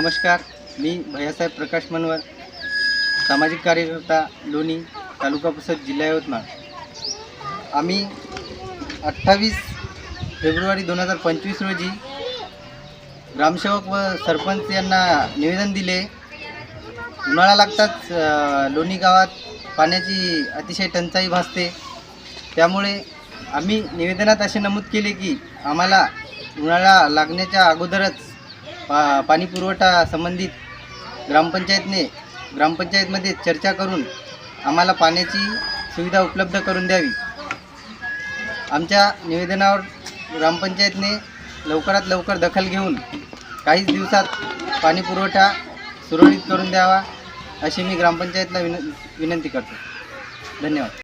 नमस्कार मी भैयासाहेब प्रकाश मनवर सामाजिक कार्यकर्ता लोणी तालुका पुसद जिल्हा यवतमाळ. आम्ही अठ्ठावीस फेब्रुवारी दोन हजार पंचवीस रोजी ग्रामसेवक व सरपंच यांना निवेदन दिले. उन्हाळा लागताच लोणी गावात पाण्याची अतिशय टंचाई भासते. त्यामुळे आम्ही निवेदनात असे नमूद केले की आम्हाला उन्हाळा लागण्याच्या अगोदरच पा पाणी पुरवठा संबंधित ग्रामपंचायतने ग्रामपंचायतमध्ये चर्चा करून आम्हाला पाण्याची सुविधा उपलब्ध करून द्यावी. आमच्या निवेदनावर ग्रामपंचायतने लवकरात लवकर दखल घेऊन काहीच दिवसात पाणी पुरवठा सुरळीत करून द्यावा अशी मी ग्रामपंचायतला विन विनंती करतो. धन्यवाद.